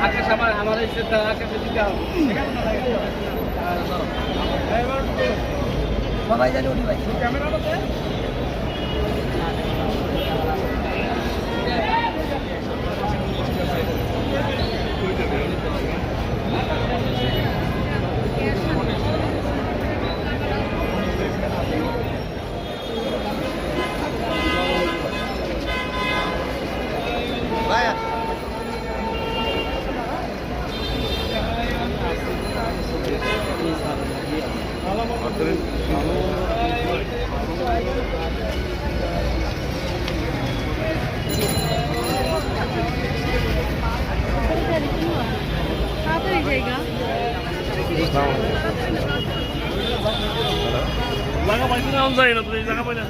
আকাশ আমার আমার ইচ্ছে আকাশে দিতে হবে সবাই জানি উঠে ভাই জায়গা জায়গা পাইছি না যায় না তো এই জায়গা পাইলে